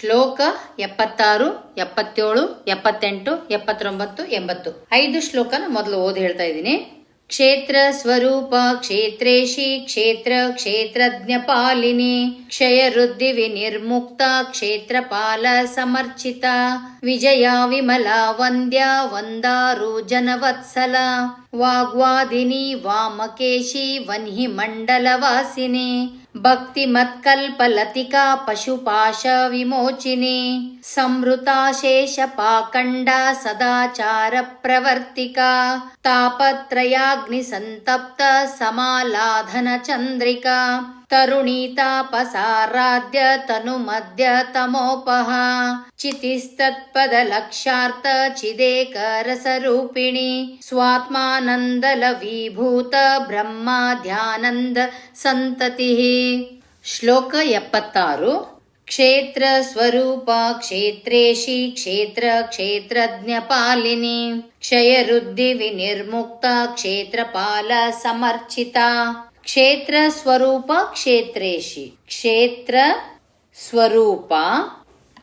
ಶ್ಲೋಕ ಎಪ್ಪತ್ತಾರು, ಎಪ್ಪತ್ತೇಳು, ಎಪ್ಪತ್ತೆಂಟು, ಎಪ್ಪತ್ತೊಂಬತ್ತು, ಎಂಬತ್ತು. ಐದು ಶ್ಲೋಕನ ಮೊದಲು ಓದಿ ಹೇಳ್ತಾ ಇದ್ದೀನಿ. ಕ್ಷೇತ್ರ ಸ್ವರೂಪ, ಕ್ಷೇತ್ರೇಶಿ, ಕ್ಷೇತ್ರ ಕ್ಷೇತ್ರಜ್ಞ ಪಾಲಿನಿ, ಕ್ಷಯ ವೃದ್ಧಿ ವಿನಿರ್ಮುಕ್ತ, ಕ್ಷೇತ್ರಪಾಲ ಸಮರ್ಚಿತ, ವಿಜಯ ವಿಮಲ ವಂದ್ಯ ವಂದಾರು ಜನವತ್ಸಲ, ವಾಗ್ವಾದಿನಿ ವಾಮಕೇಶಿ ವನ್ಹಿ ಮಂಡಲವಾಸಿನಿ भक्तिमत्कल्पलतिका पशुपाशविमोचिनी संवृताशेषपाखण्डा सदाचारप्रवर्तिका तापत्रयाग्निसन्तप्त समालाधनचन्द्रिका ಸದಾಚಾರ ಪ್ರವರ್ತಿಕಾ ತಾಪತ್ರಯಾಗ್ನಿ ಸಂತಪ್ತ ಸಮಾಲಾಧನ ಚಂದ್ರಿಕಾ ತರುಣೀತಾಪಸಾರಾಧ್ಯ ತನು ಮಧ್ಯ ತಮೋಪಹ ಚಿತಿಸ್ತತ್ಪದ ಲಕ್ಷಾರ್ಥ ಚಿದೇಕರಸರೂಪಿಣಿ ಸ್ವಾತ್ಮಾನಂದಲ ವಿಭೂತ ಬ್ರಹ್ಮಧ್ಯಾನಂದ ಸಂತತಿ ಶ್ಲೋಕ ಎಪ್ಪತ್ತಾರು. ಕ್ಷೇತ್ರ ಸ್ವರೂಪ ಕ್ಷೇತ್ರೇಶಿ ಕ್ಷೇತ್ರ ಕ್ಷೇತ್ರಜ್ಞ ಪಾಲಿನಿ ಕ್ಷಯ ವಿನಿರ್ಮುಕ್ತ ಕ್ಷೇತ್ರಪಾಲ ಸಮರ್ಚಿತ ಕ್ಷೇತ್ರ ಸ್ವರೂಪ ಕ್ಷೇತ್ರೇಶಿ. ಕ್ಷೇತ್ರ ಸ್ವರೂಪ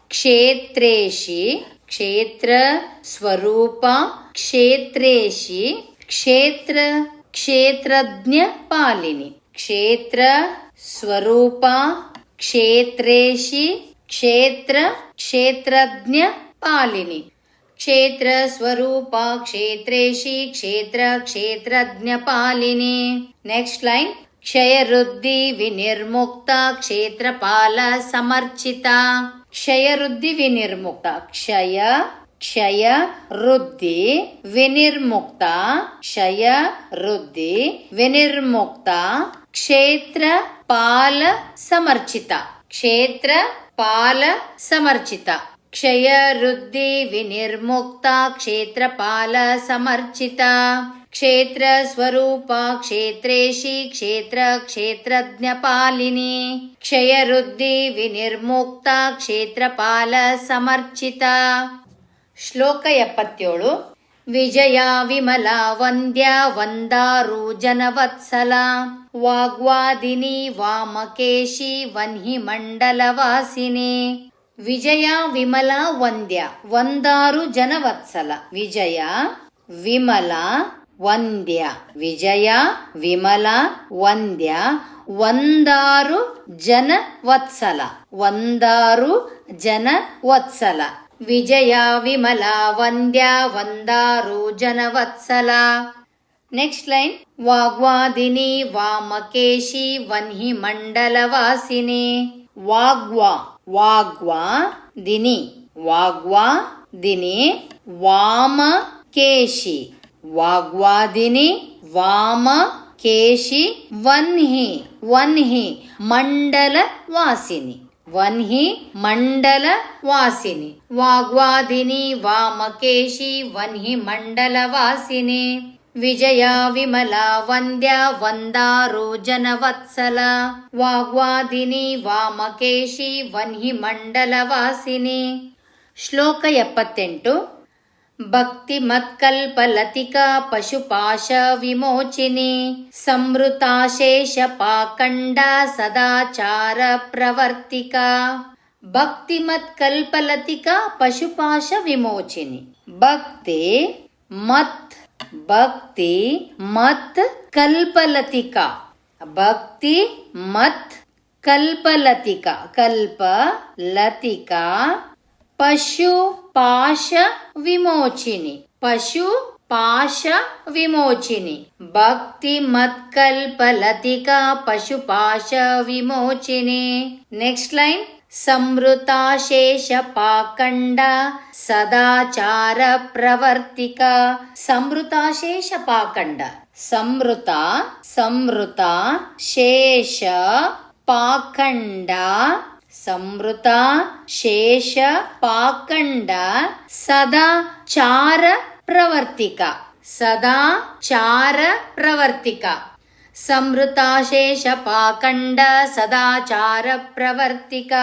ಕ್ಷೇತ್ರೇಶಿ. ಕ್ಷೇತ್ರ ಸ್ವರೂಪ ಕ್ಷೇತ್ರೇಶಿ. ಕ್ಷೇತ್ರ, ಕ್ಷೇತ್ರಜ್ಞ ಪಾಲಿನಿ. ಕ್ಷೇತ್ರ ಸ್ವರೂಪ ಕ್ಷೇತ್ರೇಶಿ. ಕ್ಷೇತ್ರ, ಕ್ಷೇತ್ರಜ್ಞ ಪಾಲಿನಿ ಕ್ಷೇತ್ರ ಸ್ವರೂಪ ಕ್ಷೇತ್ರೇಶಿ ಕ್ಷೇತ್ರ ಕ್ಷೇತ್ರಜ್ಞ ಪಾಲಿನಿ ನೆಕ್ಸ್ಟ್ ಲೈನ್ ಕ್ಷಯ ವೃದ್ಧಿ ವಿನಿರ್ಮುಕ್ತ ಕ್ಷೇತ್ರಪಾಲ ಸಮರ್ಚಿತ ಕ್ಷಯ ವೃದ್ಧಿ ವಿನಿರ್ಮುಕ್ತ ಕ್ಷಯ ಕ್ಷಯ ವೃದ್ಧಿ ವಿನಿರ್ಮುಕ್ತ ಕ್ಷಯ ವೃದ್ಧಿ ವಿನಿರ್ಮುಕ್ತ ಕ್ಷೇತ್ರ ಪಾಲ ಸಮರ್ಚಿತ ಕ್ಷೇತ್ರ ಪಾಲ ಸಮರ್ಚಿತ ಕ್ಷಯ ವೃದ್ಧಿ ವಿನಿರ್ಮುಕ್ತ ಕ್ಷೇತ್ರಪಾಲ ಸಮರ್ಚಿತ ಕ್ಷೇತ್ರ ಸ್ವರೂಪ ಕ್ಷೇತ್ರೇಶಿ ಕ್ಷೇತ್ರ ಕ್ಷೇತ್ರಜ್ಞ ಪಾಲಿನಿ ಕ್ಷಯ ವೃದ್ಧಿ ವಿನಿರ್ಮುಕ್ತ ಕ್ಷೇತ್ರಪಾಲ ಸಮರ್ಚಿತ ಶ್ಲೋಕ ಎಪ್ಪತ್ತೇಳು ವಿಜಯ ವಿಮಲ ವಂದ್ಯ ವಂದಾರು ಜನವತ್ಸಲ ವಾಗ್ವಾದಿನಿ ವಾಮಕೇಶಿ ವನ್ಹಿ ಮಂಡಲವಾಸಿನಿ ವಿಜಯ ವಿಮಲ ವಂದ್ಯ. ಒಂದಾರು ಜನವತ್ಸಲ. ವಿಜಯ ವಿಮಲ ವಂದ್ಯ. ವಿಜಯ ವಿಮಲ ವಂದ್ಯ. ಒಂದಾರು ಜನ ವತ್ಸಲ ಒಂದಾರು ಜನ ವತ್ಸಲ ವಿಜಯ ವಿಮಲ ವಂದ್ಯ. ಒಂದಾರು ಜನ ವತ್ಸಲ ನೆಕ್ಸ್ಟ್ ಲೈನ್. ವಾಗ್ವಾದಿನಿ ವಾಮಕೇಶಿ ವನ್ಹಿ ಮಂಡಲವಾಸಿನಿ. ವಾಗ್ವಾ ವಾಗ್ವಾ ದಿನಿ ವಾಗ್ವಾ ದಿನಿ ವಾಮ ಕೇಶಿ ವಾಗ್ವಾದಿನಿ ವಾಮ ಕೇಶಿ ವನ್ಹಿ ವನ್ಹಿ ಮಂಡಲ ವಾಸಿನಿ ವನ್ಹಿ ಮಂಡಲ ವಾಸಿನಿ ವಾಗ್ವಾದಿನಿ ವಾಮಕೇಶಿ ವನ್ಹಿ ಮಂಡಲ ವಾಸಿನಿ ವಿಜಯ ವಿಮಲ ವಂದ್ಯ ವಂದಾರು ಜನವತ್ಸಲ ವಾಗ್ವಾದಿನಿ ವಾಮಕೇಶಿ ವನ್ಹಿ ಮಂಡಲ ವಾಸಿನಿ ಶ್ಲೋಕ ಎಪ್ಪತ್ತೆಂಟು ಭಕ್ತಿ ಮತ್ಕಲ್ಪಲತಿಕಾ ಪಶುಪಾಶ ವಿಮೋಚಿನಿ ಸಂವೃತಾಶೇಷ ಪಾಕಂಡ ಸದಾಚಾರ ಪ್ರವರ್ತಿಕ ಭಕ್ತಿ ಮತ್ಕಲ್ಪಲತಿಕಾ ಪಶುಪಾಶ ವಿಮೋಚಿನಿ ಭಕ್ತಿ ಮತ್ ಭಕ್ತಿ ಮತ್ ಕಲ್ಪಲತಿಕಾ ಭಕ್ತಿ ಮತ್ ಕಲ್ಪಲತಿಕಾ ಕಲ್ಪ ಲತಿಕಾ ಪಶು ಪಾಶ ವಿಮೋಚಿನಿ ಪಶು ಪಾಶ ವಿಮೋಚಿನಿ ಭಕ್ತಿ ಮತ್ಕಲ್ಪಲತಿಕಾ ಪಶು ಪಾಶ ವಿಮೋಚಿನಿ ನೆಕ್ಸ್ಟ್ ಲೈನ್ ಸಂವೃತಾಶೇಷ ಪಾಕಂಡ ಸದಾಚಾರ ಪ್ರವರ್ತಿಕ ಸಂವೃತಾಶೇಷ ಪಾಕಂಡ ಸಂವೃತ ಸಂವೃತ ಶೇಷ ಪಾಖಂಡ ಸಂವೃತ ಶೇಷ ಪಾಖಂಡ ಸದಾ ಚಾರ ಪ್ರವರ್ತಿಕ ಸದಾ ಚಾರ ಪ್ರವರ್ತಿಕ ಸಂವೃತಾಶೇಷ ಪಾಖಂಡ ಸದಾಚಾರ ಪ್ರವರ್ತಿಕ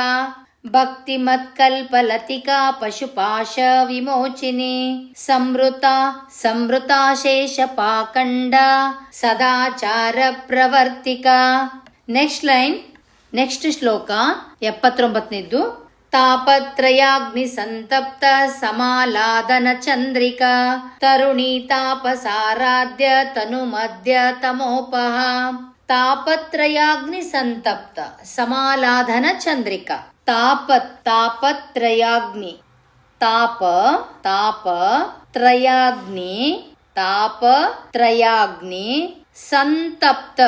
ಭಕ್ತಿ ಮತ್ಕಲ್ಪಲತಿಕಾ ಪಶುಪಾಶ ವಿಮೋಚಿನಿ ಸಮೃತ ಸಮೃತಾಶೇಷ ಪಾಖಂಡ ಸದಾಚಾರ ಪ್ರವರ್ತಿಕ ನೆಕ್ಸ್ಟ್ ಲೈನ್ ನೆಕ್ಸ್ಟ್ ಶ್ಲೋಕ ಎಪ್ಪತ್ತೊಂಬತ್ತನೇದ್ದು. तापत्रयाग्निसन्तप्त समालादन चन्द्रिका तरुणी तापसाराध्य तनुमध्य तमोपः तापत्रयाग्निसन्तप्त समालाधन चन्द्रिका ताप तापत्रयाग्नि ताप ताप त्रयाग्नि ताप त्रयाग्नि संतप्त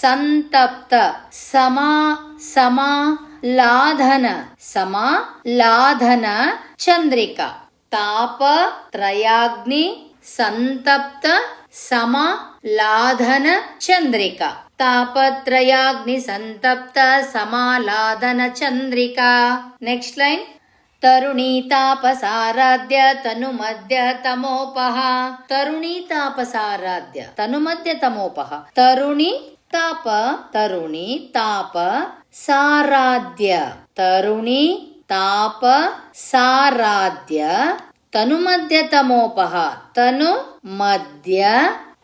संतप्त समा समा लाधन समा लाधन चंद्रिका ताप त्रयाग्नि संतप्त समा लाधन चंद्रिका तापत्रयाग्नि संतप्त समालाधन चंद्रिका नेक्स्ट लाइन तरुणीतापसाराध्य तनुमध्य तमोपः तरुणीतापसाराध्य तनुमध्य तमोपः तरुणी ताप तरुणी ताप साराध्य ಸಾರಾಧ್ಯ. ತರುಣಿ, ತಾಪ, ಸಾರಾಧ್ಯ. ತನು ಮಧ್ಯ ತಮೋಪಹ. ತನು ಮಧ್ಯ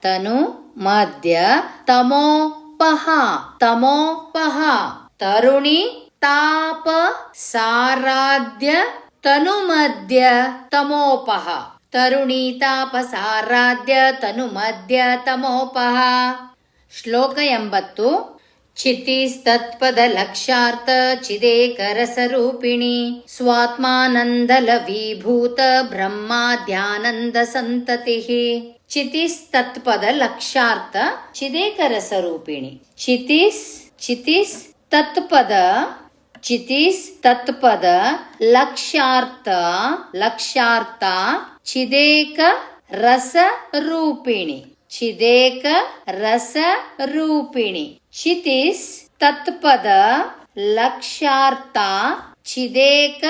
ತನು ಮಧ್ಯ ತಮೋಪಹ ತಮೋಪಹ. ತರುಣಿ, ತಾಪ, ಸಾರಾಧ್ಯ. ತನು ಮಧ್ಯ ತಮೋಪಹ. ತರುಣಿ, ತಾಪ, ಸಾರಾಧ್ಯ. ತನು ಮಧ್ಯ ತಮೋಪಹ. ಶ್ಲೋಕ ಎಂಬತ್ತು. ಬ್ರಹ್ಮ ಧ್ಯಾನಂದ ಸಂತತಿ ಚಿತಿಸ್ತತ್ಪದ ಲಕ್ಷಾರ್ಥ ಚಿದೇಕರಸರೂಪಿಣಿ ಚಿತಿಸ್ ಚಿತಿಸ್ ತತ್ಪದ ಚಿತಿಸ್ ತತ್ಪದ ಲಕ್ಷಾರ್ಥ ಲಕ್ಷಾರ್ಥ ಚಿದೇಕ ರಸ ರೂಪಿಣಿ ಚಿದೇಕ ರಸ ರೂಪಿಣಿ ಚಿತಿಸ್ ತತ್ಪದ ಲಕ್ಷಾರ್ಥ ಚಿದೇಕ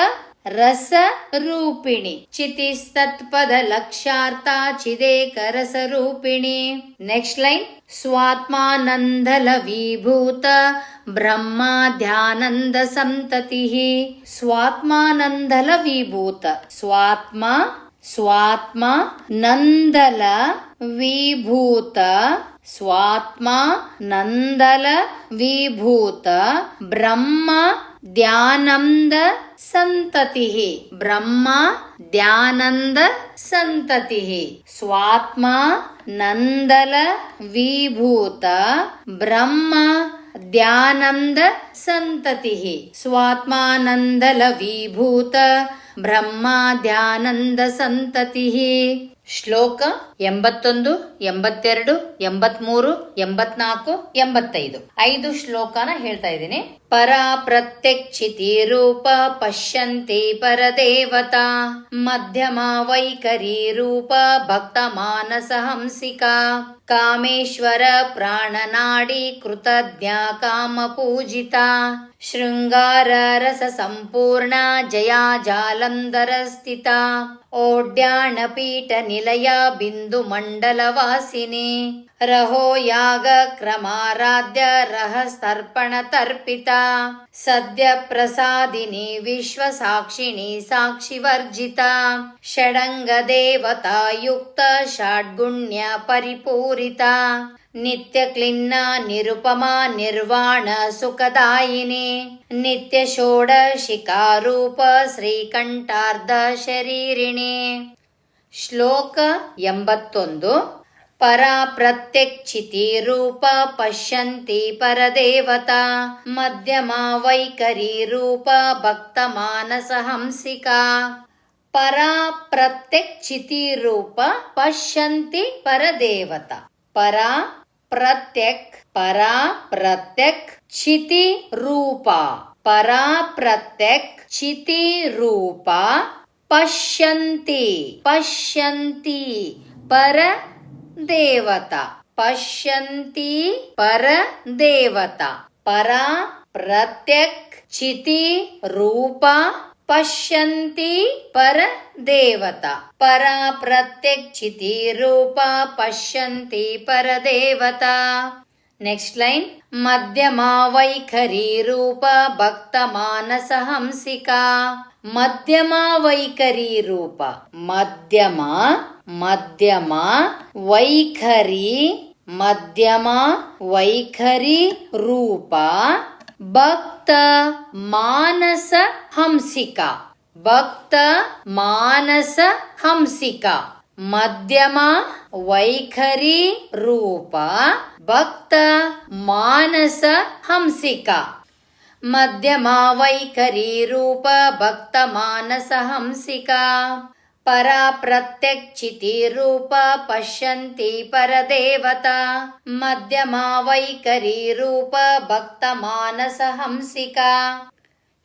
ರಸ ರೂಪಿಣಿ ಚಿತಿಸ್ ತತ್ಪದ ಲಕ್ಷಾರ್ಥ ಚಿದೇಕ ರಸ ರೂಪಿಣಿ ನೆಕ್ಸ್ಟ್ ಲೈನ್. ಸ್ವಾತ್ಮಾನಂದಲ ವಿಭೂತ ಬ್ರಹ್ಮ ಧ್ಯಾನಂದ ಸಂತತಿ. ಸ್ವಾತ್ಮಾನಂದಲ ವಿಭೂತ ಸ್ವಾತ್ಮ ಸ್ವಾತ್ಮ ನಂದಲ ವಿಭೂತ ಸ್ವಾತ್ಮ ನಂದಲ ವಿಭೂತ ಬ್ರಹ್ಮ ಧ್ಯಾನಂದ ಸಂತತಿ. ಬ್ರಹ್ಮ ಧ್ಯಾನಂದ ಸಂತತಿ. ಸ್ವಾತ್ಮ ನಂದಲ ವಿಭೂತ ಬ್ರಹ್ಮ ಧ್ಯಾನಂದ ಸಂತತಿ. ಸ್ವಾತ್ಮಾನಂದಲ ವಿಭೂತ ಬ್ರಹ್ಮ ಧ್ಯಾನಂದ ಸಂತತಿ. ಶ್ಲೋಕ ಎಂಬತ್ತೊಂದು ಎಂಬತ್ತೆರಡು ಎಂಬತ್ಮೂರು ಎಂಬತ್ನಾಲ್ಕು ಎಂಬತ್ತೈದು. ಐದು ಶ್ಲೋಕನ ಹೇಳ್ತಾ ಇದ್ದೀನಿ. परा प्रत्यक्षिती रूप पश्यन्ति परदेवता मध्यमा वैकरी रूप भक्त कामेश्वर प्राणनाडी कृतज्ञा कामपूजिता शृङ्गार रस सम्पूर्णा जया जालन्धरस्थिता स्थिता ओड्यान निलया बिन्दुमण्डल रहो याग क्रमाराध्य रहस्तर्पण तर्पिता ದೇವತಾ ಯುಕ್ತ ಷಡ್ಗುಣ್ಯ ಪರಿಪೂರಿತ. ನಿತ್ಯ ಕ್ಲಿನ್ನ ನಿರುಪಮ ನಿರ್ವಾಣ ಸುಖದಾಯಿನಿ. ನಿತ್ಯ ಷೋಡಶಿಕಾರೂಪ ಶ್ರೀಕಂಠಾರ್ಧ ಶರೀರಿಣಿ. ಶ್ಲೋಕ ಎಂಬತ್ತೊಂದು. ಪರ ಪ್ರತ್ಯಕ್ಷಿತಿ ರೂಪ ಪಶ್ಯಂತಿ ಪರದೇವತಾ ಮಧ್ಯಮ ವೈಖರಿ ರೂಪ ಭಕ್ತ ಮಾನಸ ಹಂಸಿಕಾ ಪರ ಪ್ರತ್ಯಕ್ಷಿತಿ ರೂಪ ಪಶ್ಯಂತಿ ಪರದೇವತಾ ಪರ ಪ್ರತ್ಯಕ್ ಪರ ಪ್ರತ್ಯಕ್ ಚಿತಿ ರೂಪ ಪರ ಪ್ರತ್ಯಕ್ ಚಿತಿ ರೂಪ ಪಶ್ಯಂತಿ ಪಶ್ಯಂತಿ ಪರ ದೇವತಾ. ಪಶ್ಯಂತಿ ಪರ ದೇವತಾ. ಪರ ಪ್ರತ್ಯಕ್ ಚಿತಿ ರೂಪ. ಪಶ್ಯಂತಿ ಪರ ದೇವತಾ. ಪರ ಪ್ರತ್ಯಕ್ ರೂಪ. ಪಶ್ಯಂತಿ ಪರ ದೇವತಾ. ನೆಕ್ಸ್ಟ್ ಲೈನ್ ಮಧ್ಯಮ ವೈಖರಿ ರೂಪ ಭಕ್ತ ಮಾನಸ ಹಂಸಿಕಾ ಮಧ್ಯಮ ವೈಖರಿ ರೂಪ ಮಧ್ಯಮ ಮಧ್ಯಮ ವೈಖರಿ ಮಧ್ಯಮ ವೈಖರಿ ರೂಪ ಭಕ್ತ ಮಾನಸ ಹಂಸಿಕ ಭಕ್ತ ಮಾನಸ ಹಂಸಿಕ ಮಧ್ಯಮ ವೈಖರಿ ರೂಪ ಭಕ್ತ ಮಾನಸ ಹಂಸಿಕ. ಮಧ್ಯಮ ವೈಖರಿ ರೂಪ ಭಕ್ತ ಮಾನಸ ಹಂಸಿಕ. ಪರ ಪ್ರತ್ಯಕ್ಷಿತಿ ರೂಪ ಪಶ್ಯಂತಿ ಪರದೇವತಾ. ಮಧ್ಯಮ ವೈಖರಿ ರೂಪ ಭಕ್ತ ಮಾನಸ ಹಂಸಿಕ.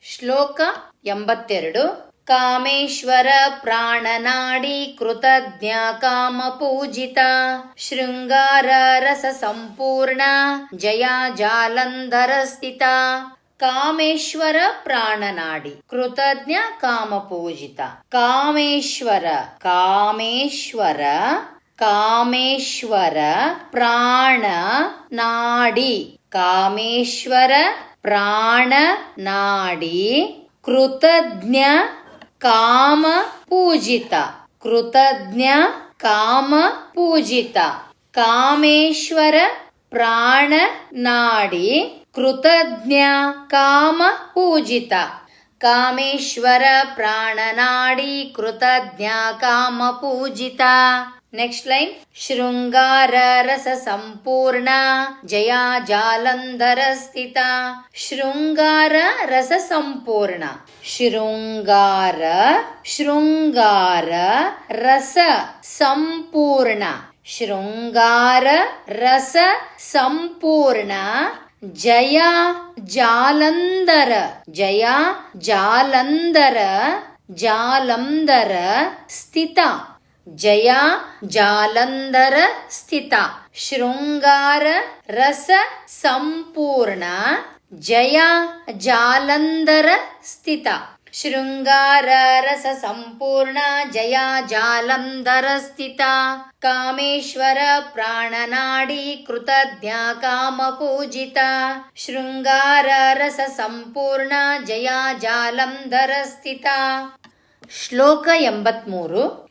ಶ್ಲೋಕ ಎಂಬತ್ತೆರಡು. ಕಾಮೇಶ್ವರ ಪ್ರಾಣನಾಡಿ ಕೃತಜ್ಞ ಕಾಮ ಪೂಜಿತ. ಶೃಂಗಾರ ರಸ ಸಂಪೂರ್ಣ, ಜಯ ಜಾಲಂಧರ ಸ್ಥಿತ. ಕಾಮೇಶ್ವರ ಪ್ರಾಣನಾಡಿ ಕೃತಜ್ಞ ಕಾಮ ಪೂಜಿತ. ಕಾಮೇಶ್ವರ ಕಾಮೇಶ್ವರ ಕಾಮೇಶ್ವರ ಪ್ರಾಣ ನಾಡಿ ಕಾಮೇಶ್ವರ ಪ್ರಾಣ ನಾಡಿ ಕೃತಜ್ಞ ಕಾಮ ಪೂಜಿತ ಕೃತಜ್ಞ ಕಾಮ ಪೂಜಿತ ಕಾಮೇಶ್ವರ ಪ್ರಾಣ ನಾಡಿ ಕೃತಜ್ಞ ಕಾಮ ಪೂಜಿತ ಕಾಮೇಶ್ವರ ಪ್ರಾಣನಾಡಿ ಕೃತಜ್ಞ ಕಾಮ ಪೂಜಿತ ನೆಕ್ಸ್ಟ್ ಲೈನ್ ಶೃಂಗಾರ ರಸ ಸಂಪೂರ್ಣ ಜಯ ಜಾಲಂಧರ ಸ್ಥಿತ ಶೃಂಗಾರ ರಸ ಸಂಪೂರ್ಣ ಶೃಂಗಾರ ಶೃಂಗಾರ ರಸ ಸಂಪೂರ್ಣ ಶೃಂಗಾರ ರಸ ಸಂಪೂರ್ಣ ಜಯ ಜಾಲಂಧರ ಜಯ ಜಾಲಂಧರ ಜಾಲಂಧರ ಸ್ಥಿತ ಜಯ ಜಾಲಂಧರ ಸ್ಥಿತ. ಶೃಂಗಾರ ರಸ ಸಂಪೂರ್ಣ. ಜಯ ಜಾಲಂಧರ ಸ್ಥಿತ. ಶೃಂಗಾರ ರಸ ಸಂಪೂರ್ಣ. ಜಯ ಜಾಲಂಧರ ಸ್ಥಿತ. ಕಾಮೇಶ್ವರ ಪ್ರಾಣನಾಡಿ ಕೃತಜ್ಞ ಕಾಮ ಪೂಜಿತ. ಶೃಂಗಾರ ರಸ ಸಂಪೂರ್ಣ. ಜಯ ಜಾಲಂಧರ ಸ್ಥಿತ. ಶ್ಲೋಕ ಎಂಬತ್ಮೂರು.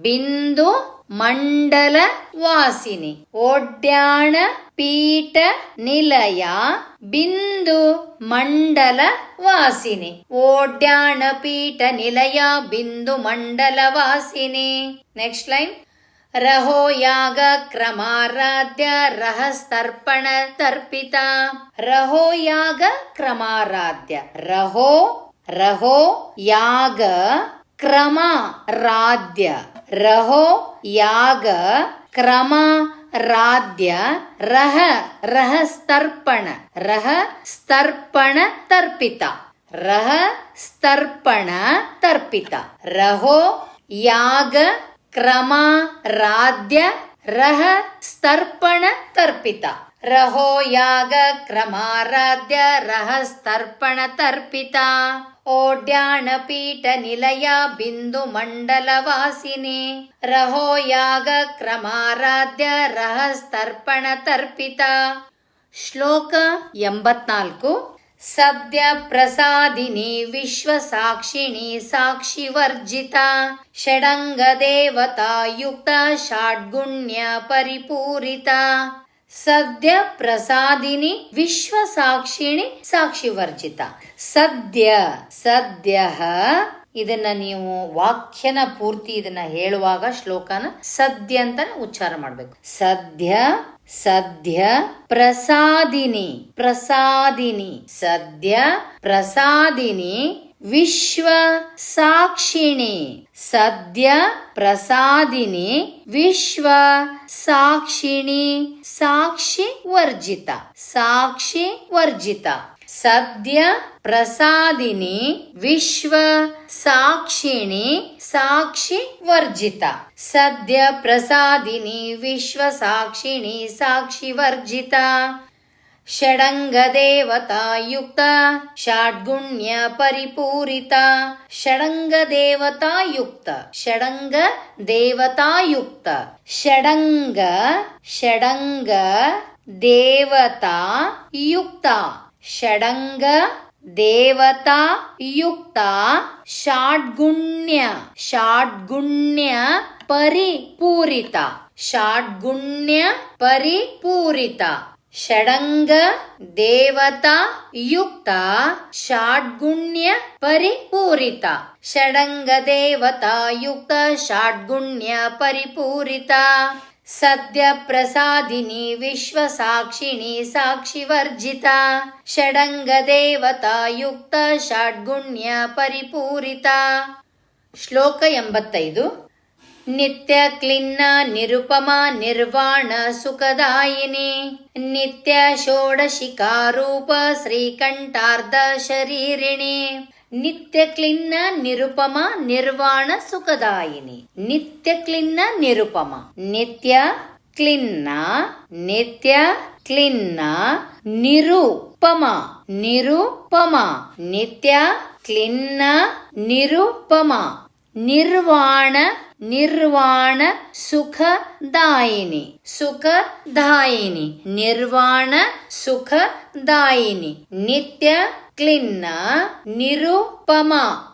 ಬಿಂದು ಮಂಡಲ ವಾಸಿನಿ. ಓಡ್ಯಾಣ ಪೀಠ ನಿಲಯ ಬಿಂದು ಮಂಡಲ ವಾಸಿನಿ. ಓಡ್ಯಾಣ ಪೀಠ ನಿಲಯ ಬಿಂದು ಮಂಡಲ ವಾಸಿನಿ. ನೆಕ್ಸ್ಟ್ ಲೈನ್ ರಹೋ ಯಾಗ ಕ್ರಮಾರಾಧ್ಯ ರಹಸ್ತರ್ಪಣ ತರ್ಪಿತ. ರಹೋ ಯಾಗ ಕ್ರಮಾರಾಧ್ಯ. ರಹೋ ರಹೋ ಯಾಗ ಕ್ರಮ ರಾಧ್ಯ. ರಹೋ ಯಾಗ ಕ್ರಮ ರಾಧ್ಯ. ರಹ ರಹ ಸ್ತರ್ಪಣ ರಹ ಸ್ತರ್ಪಣ ತರ್ಪಿತ. ರಹ ಸ್ತರ್ಪಣ ತರ್ಪಿತ. ರಹೋ ಯಾಗ ಕ್ರಮ ರಾಧ್ಯ. ರಹ ಸ್ತರ್ಪಣ ತರ್ಪಿತ. ರಹೋ ಯಾಗ ಕ್ರಮಾರಾಧ್ಯ ರಹ ಸ್ತರ್ಪಣ ತರ್ಪಿತ. ರಹೋ ಯಾಗ ಕ್ರಮಾರಾಧ್ಯ ರಹಸ್ತರ್ಪಣ ತರ್ಪಿತ. ಶ್ಲೋಕ ಎಂಬತ್ನಾಲ್ಕು. ಸದ್ಯ ಪ್ರಸಾದಿನಿ ವಿಶ್ವ ಸಾಕ್ಷಿಣಿ ಸಾಕ್ಷಿ ವರ್ಜಿತ. ಷಡಂಗ ದೇವತಾ ಯುಕ್ತ ಷಾಡ್ಗುಣ್ಯ ಪರಿಪೂರಿತ. ಸದ್ಯ ಪ್ರಸಾದಿನಿ ವಿಶ್ವ ಸಾಕ್ಷಿಣಿ ಸಾಕ್ಷಿ ವರ್ಜಿತ. ಸದ್ಯ ಸದ್ಯ ಇದನ್ನ ನೀವು ವಾಕ್ಯನ ಪೂರ್ತಿ ಇದನ್ನ ಹೇಳುವಾಗ ಶ್ಲೋಕನ ಸದ್ಯ ಅಂತ ಉಚ್ಚಾರ ಮಾಡ್ಬೇಕು. ಸದ್ಯ ಸದ್ಯ ಪ್ರಸಾದಿನಿ ಪ್ರಸಾದಿನಿ, ಸದ್ಯ ಪ್ರಸಾದಿನಿ ವಿಶ್ವ ಸಾಕ್ಷಿಣಿ ಸದ್ಯ ಪ್ರಸಾದಿನಿ ವಿಶ್ವ ಸಾಕ್ಷಿಣಿ ಸಾಕ್ಷಿ ವರ್ಜಿತ ಸಾಕ್ಷಿ ವರ್ಜಿತ. ಸದ್ಯ ಪ್ರಸಾದಿನಿ ವಿಶ್ವ ಸಾಕ್ಷಿಣಿ ಸಾಕ್ಷಿ ವರ್ಜಿತ. ಸದ್ಯ ಪ್ರಸಾದಿನಿ ವಿಶ್ವ ಸಾಕ್ಷಿಣಿ ಸಾಕ್ಷಿ ವರ್ಜಿತ. षडङ्गदेवतायुक्ता षाड्गुण्यपरिपूरिता षडङ्गदेवतायुक्त षडङ्गदेवतायुक्त षडङ्ग षडङ्ग देवता युक्ता षडङ्ग देवता युक्ता षाड्गुण्य षाड्गुण्य परिपूरिता षाड्गुण्य परिपूरिता ಷಡಂಗ ದೇವತಾ ಯುಕ್ತ ಷಾಡ್ಗುಣ್ಯ ಪರಿಪೂರಿತ. ಷಡಂಗ ದೇವತಾ ಯುಕ್ತ ಷಾಡ್ಗುಣ್ಯ ಪರಿಪೂರಿತ. ಸದ್ಯ ಪ್ರಸಾದಿನಿ ವಿಶ್ವ ಸಾಕ್ಷಿಣಿ ಸಾಕ್ಷಿವರ್ಜಿತ ಷಡಂಗ ದೇವತಾ ಯುಕ್ತ ಷಾಡ್ಗುಣ್ಯ ಪರಿಪೂರಿತ. ಶ್ಲೋಕ ಎಂಬತ್ತೈದು. ನಿತ್ಯ ಕ್ಲಿನ್ನ, ನಿರುಪಮ, ನಿರ್ವಾಣ ಸುಖದಾಯಿನಿ. ನಿತ್ಯ ಷೋಡಶಿಕಾರೂಪ ಶ್ರೀಕಂಠಾರ್ಧ ಶರೀರಿಣಿ. ನಿತ್ಯ ಕ್ಲಿನ್ನ, ನಿರುಪಮ, ನಿರ್ವಾಣ ಸುಖದಾಯಿನಿ. ನಿತ್ಯ ಕ್ಲಿನ್ನ, ನಿರುಪಮ. ನಿತ್ಯ ಕ್ಲಿನ್ನ ನಿತ್ಯ ಕ್ಲಿನ್ನ, ನಿರುಪಮ. ನಿರುಪಮ. ನಿತ್ಯ ಕ್ಲಿನ್ನ, ನಿರುಪಮ. ನಿರ್ವಾಣ ನಿರ್ವಾಣ ಸುಖದಾಯಿನಿ. ಸುಖದಾಯಿನಿ. ನಿರ್ವಾಣ ಸುಖದಾಯಿನಿ. ನಿತ್ಯ ಕ್ಲಿನ್ನ ನಿರುಪಮ.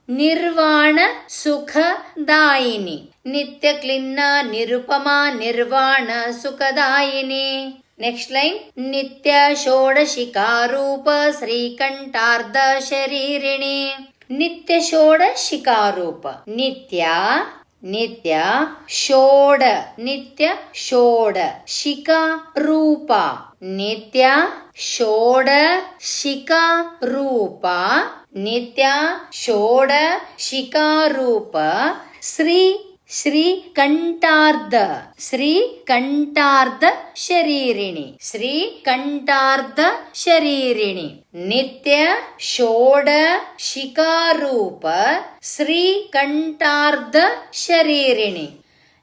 ನಿರ್ವಾಣ ಸುಖದಾಯಿನಿ. ನಿತ್ಯ ಕ್ಲಿನ್ನ ನಿರುಪಮ ನಿರ್ವಾಣ ಸುಖದಾಯಿನಿ. Next line. ನಿತ್ಯ ಷೋಡಶಿಕಾರೂಪ ಶ್ರೀಕಂಠಾರ್ಧ ಶರೀರಿಣಿ. ನಿತ್ಯ ಷೋಡಶಿಕಾರೂಪ. ನಿತ್ಯ ನಿತ್ಯ ಷೋಡ ನಿತ್ಯ ಷೋಡ ಶಿಖಾ ರೂಪ ನಿತ್ಯ ಷೋಡ ಶಿಖಾ ರೂಪ ನಿತ್ಯ ಷೋಡ ಶಿಖಾರೂಪ ಶ್ರೀ ಶ್ರೀ ಕಂಠಾರ್ಧ ಶ್ರೀ ಕಂಠಾರ್ಧ ಶರೀರಿಣಿ. ಶ್ರೀ ಕಂಠಾರ್ಧ ಶರೀರಿಣಿ. ನಿತ್ಯ ಷೋಡ ಶಿಕಾರೂಪ ಶ್ರೀಕಂಠಾರ್ಧ ಶರೀರಿಣಿ.